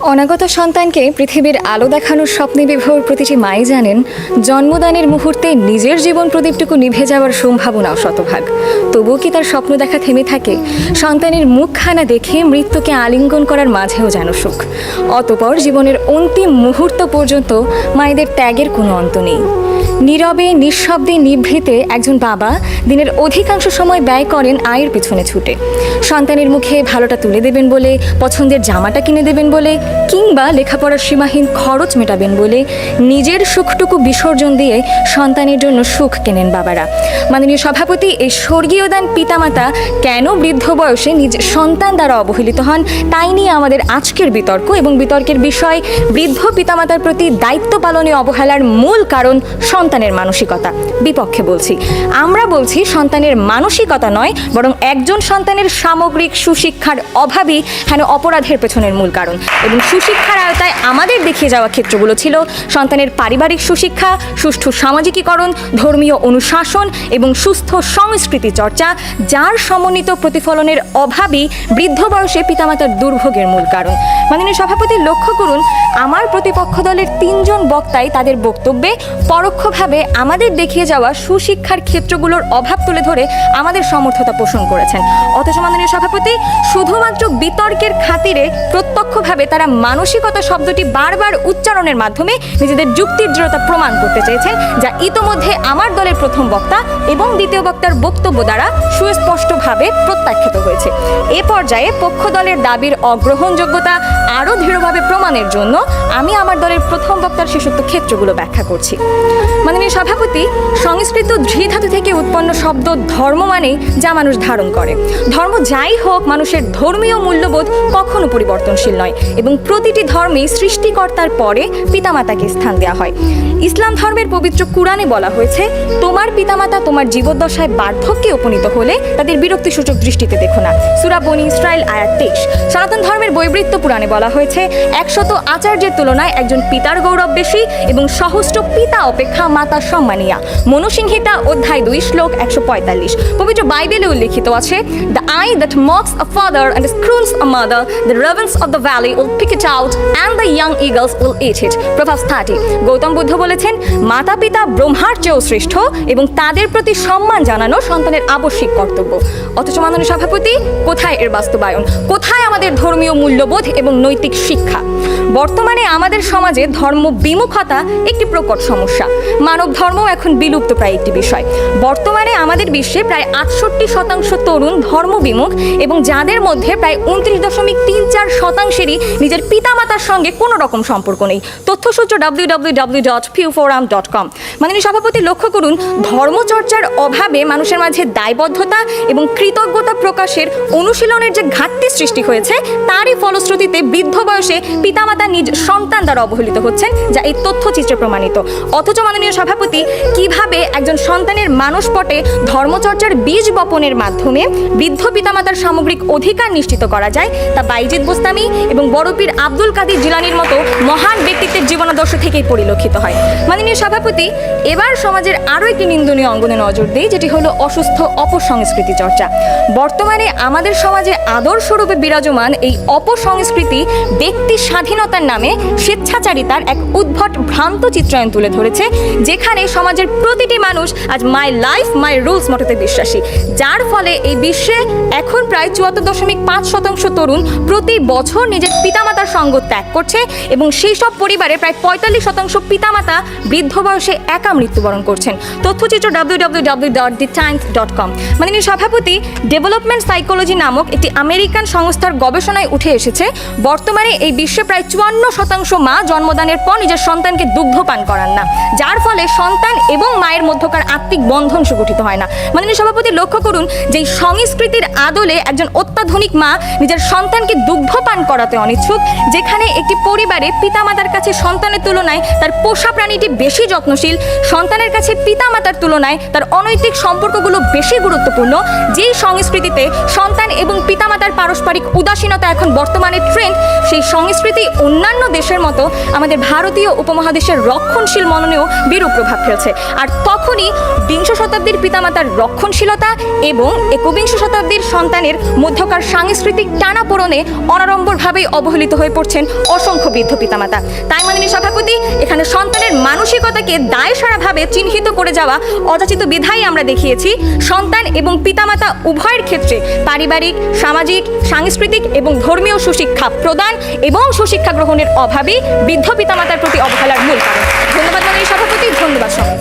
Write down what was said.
অনাগত সন্তানকে পৃথিবীর আলো দেখানোর স্বপ্নে বিভোর প্রতিটি মাই জানেন, জন্মদানের মুহূর্তে নিজের জীবন প্রদীপটুকু নিভে যাওয়ার সম্ভাবনাও শতভাগ। তবুও কি তার স্বপ্ন দেখা থেমে থাকে? সন্তানের মুখখানা দেখে মৃত্যুকে আলিঙ্গন করার মাঝেও যেন সুখ। অতপর জীবনের অন্তিম মুহূর্ত পর্যন্ত মায়েদের ত্যাগের কোনো অন্ত নেই। নীরবে, নিঃশব্দে, নিভৃতে একজন বাবা দিনের অধিকাংশ সময় ব্যয় করেন আয়ের পিছনে ছুটে। সন্তানের মুখে ভালোটা তুলে দেবেন বলে, পছন্দের জামাটা কিনে দেবেন বলে কিংবা লেখাপড়ার সীমাহীন খরচ মেটাবেন বলে নিজের সুখটুকু বিসর্জন দিয়ে সন্তানের জন্য সুখ কেনেন বাবারা। মাননীয় সভাপতি এই স্বর্গীয় দান পিতামাতা কেন বৃদ্ধ বয়সে নিজ সন্তান দ্বারা অবহেলিত হন, তাই নিয়ে আমাদের আজকের বিতর্ক এবং বিতর্কের বিষয় বৃদ্ধ পিতামাতার প্রতি দায়িত্ব পালনে অবহেলার মূল কারণ সন্তানের মানসিকতা। বিপক্ষে বলছি, আমরা বলছি সন্তানের মানসিকতা নয়, বরং একজন সন্তানের সামগ্রিক সুশিক্ষার অভাবই হেন অপরাধের পেছনের মূল কারণ। এবং সুশিক্ষার আওতায় আমাদের দেখিয়ে যাওয়া ক্ষেত্রগুলো ছিল সন্তানের পারিবারিক সুশিক্ষা, সুষ্ঠু সামাজিকীকরণ, ধর্মীয় অনুশাসন এবং সুস্থ সংস্কৃতি চর্চা, যার সমন্বিত প্রতিফলনের অভাবই বৃদ্ধ বয়সে পিতামাতার দুর্ভোগের মূল কারণ। মাননীয় সভাপতি, লক্ষ্য করুন, আমার প্রতিপক্ষ দলের তিনজন বক্তাই তাদের বক্তব্যে পরোক্ষভাবে আমাদের দেখিয়ে যাওয়া সুশিক্ষার ক্ষেত্রগুলোর অভাব তুলে ধরে আমাদের সমর্থতা পোষণ করেছেন। অথচ মাননীয় সভাপতি, শুধুমাত্র বিতর্কের খাতিরে প্রত্যক্ষভাবে তারা মানসিকতা শব্দটি বারবার উচ্চারণের মাধ্যমে নিজেদের যুক্তির দৃঢ়তা প্রমাণ করতে চেয়েছেন, যা ইতোমধ্যে আমার দলের প্রথম বক্তা এবং দ্বিতীয় বক্তার বক্তব্য দ্বারা সুস্পষ্টভাবে প্রত্যাখ্যাত হয়েছে। এ পর্যায়ে পক্ষ দলের দাবির অগ্রহণযোগ্যতা আরও দৃঢ়ভাবে প্রমাণের জন্য আমি আমার দলের প্রথম বক্তার শিশুত্ব ক্ষেত্রগুলো ব্যাখ্যা করছি। মাননীয় সভাপতি, সংস্কৃত ধৃধাতু থেকে উৎপন্ন শব্দ ধর্ম মানেই যা মানুষ ধারণ করে। ধর্ম যাই হোক, মানুষের ধর্মীয় মূল্যবোধ কখনো পরিবর্তনশীল নয় এবং প্রতিটি ধর্মেই সৃষ্টিকর্তার পরে পিতামাতাকে স্থান দেওয়া হয়। ইসলাম ধর্মের পবিত্র কুরআনে বলা হয়েছে, তোমার পিতামাতা তোমার জীবদ্দশায় বার্ধক্যে উপনীত হলে তাদের বিরক্তিসূচক দৃষ্টিতে দেখো না। সুরা বনি ইসরায়েল আয়াত তেইশ। সনাতন ধর্মের বৈবৃত্ত পুরাণে বলা হয়েছে, একশত আচার্যের তুলনায় একজন পিতার গৌরব বেশি এবং সহস্র পিতা অপেক্ষা মাতা সম্মানিয়া। মনুসিংহিতা, অধ্যায় দুই, শ্লোক একশো পঁয়তাল্লিশ। পবিত্র বাইবেলে উল্লেখিত আছে the eye that mocks a father and scorns a mother the ravens of the valley will pick it out and the young eagles will eat it প্রভাব থার্টি গৌতম বুদ্ধ বলেছেন মাতা পিতা ব্রহ্মার চেয়েও শ্রেষ্ঠ এবং তাদের প্রতি সম্মান জানানো সন্তানের আবশ্যিক কর্তব্য। অথচ মাননীয় সভাপতি, কোথায় এর বাস্তবায়ন? কোথায় আমাদের ধর্মীয় মূল্যবোধ এবং নৈতিক শিক্ষা? বর্তমানে আমাদের সমাজে ধর্ম বিমুখতা একটি প্রকট সমস্যা। মানব ধর্ম এখন বিলুপ্ত প্রায় একটি বিষয়। বর্তমানে আমাদের বিশ্বে প্রায় আটষট্টি শতাংশ তরুণ ধর্মবিমুখ এবং যাদের মধ্যে প্রায় উনত্রিশ দশমিক তিন চার শতাংশেরই নিজের পিতামাতার সঙ্গে কোনো রকম সম্পর্ক নেই। তথ্যসূত্র W W W dot pewforum dot com মাননীয় সভাপতি লক্ষ্য করুন, ধর্মচর্চার অভাবে মানুষের মাঝে দায়বদ্ধতা এবং কৃতজ্ঞতা প্রকাশের অনুশীলনের যে ঘাটতি সৃষ্টি হয়েছে, তারই ফলশ্রুতিতে বৃদ্ধ বয়সে পিতামাতা নিজ সন্তান দ্বারা অবহেলিত হচ্ছেন, যা এই তথ্যচিত্রে প্রমাণিত। অথচ মাননীয় সভাপতি, কীভাবে একজন সন্তানের মানসপটে ধর্মচর্চার বীজ বপনের মাধ্যমে বৃদ্ধ পিতামাতার সামগ্রিক অধিকার নিশ্চিত করা যায়, তা বাইজিদ বোস্তামি এবং বড়পীর আব্দুল কাদির জিলানির মতো মহান ব্যক্তিত্বের জীবনাদর্শ থেকেই পরিলক্ষিত হয়। মাননীয় সভাপতি, এবার সমাজের আরও একটি নিন্দনীয় অঙ্গনে নজর দেই, যেটি হলো অসুস্থ অপসংস্কৃতি চর্চা। বর্তমানে আমাদের সমাজে আদর্শরূপে বিরাজমান এই অপসংস্কৃতি ব্যক্তি স্বাধীনতার নামে স্বেচ্ছাচারিতার এক উদ্ভট ভ্রান্ত চিত্রায়ন তুলে ধরেছে, যেখানে সমাজের প্রতিটি মানুষ আজ মাই লাইফ মাই রুলস মটোতে বিশ্বাসী। যার ফলে এই বিশ্বে এখন প্রায় চুয়াত্তর দশমিক পাঁচ শতাংশ তরুণ প্রতি বছর নিজের পিতামাতার সঙ্গ ত্যাগ করছে এবং সেই সব পরিবারে প্রায় পঁয়তাল্লিশ শতাংশ পিতামাতা বৃদ্ধ বয়সে একা মৃত্যুবরণ করছেন। তথ্যচিত্র W W W dot the Times dot com মাননীয় সভাপতি ডেভেলপমেন্ট সাইকোলজি নামক একটি আমেরিকান সংস্থার গবেষণায় উঠে এসেছে, বর্তমানে এই বিশ্বে প্রায় চুয়ান্ন শতাংশ মা জন্মদানের পর নিজের সন্তানকে দুগ্ধ পান করান না, যার ফলে সন্তান এবং মায়ের মধ্যকার আত্মিক বন্ধন সুগঠিত হয় না। মাননীয় সভাপতি, লক্ষ্য করুন যে সংস্কৃতির আদলে একজন অত্যাধুনিক মা নিজের সন্তানকে দুগ্ধ পান করাতে অনিচ্ছুক, যেখানে একটি পরিবারে পিতামাতার কাছে সন্তানের তুলনায় তার পোষা প্রাণীটি বেশি যত্নশীল। সন্তানের কাছে পিতামাতার তুলনায় তার অনৈতিক সম্পর্কগুলো বেশি গুরুত্বপূর্ণ। যেই সংস্কৃতিতে সন্তান এবং পিতামাতার পারস্পরিক উদাসীনতা এখন বর্তমানে ট্রেন্ড সেই সংস্কৃতি অন্যান্য দেশের মতো আমাদের ভারতীয় উপমহাদেশের রক্ষণশীল মননেও বিরূপ প্রভাব ফেলছে। আর তখনই বিংশ শতাব্দীর পিতামাতার রক্ষণশীলতা এবং একবিংশ শতাব্দীর সন্তানের মধ্যকার সাংস্কৃতিক টানাপোড়নে অনাড়ম্বরভাবেই অবহেলিত হয়ে পড়ছেন অসংখ্য বৃদ্ধ পিতামাতা। তাই মাননীয় সভাপতি, এখানে সন্তানের মানসিকতাকে দায়সারাভাবে চিহ্নিত করে যাওয়া অযাচিত বিধাই আমরা দেখিয়েছি। সন্তান এবং পিতামাতা উভয়ের ক্ষেত্রে পারিবারিক, সামাজিক, সাংস্কৃতিক এবং ধর্মীয় সুশিক্ষা প্রদান এবং সুশিক্ষা গ্রহণের অভাবই বৃদ্ধ পিতামাতার প্রতি অবহেলার মূল কারণ। ধন্যবাদ মাননীয় সভাপতি, ধন্যবাদ সবাই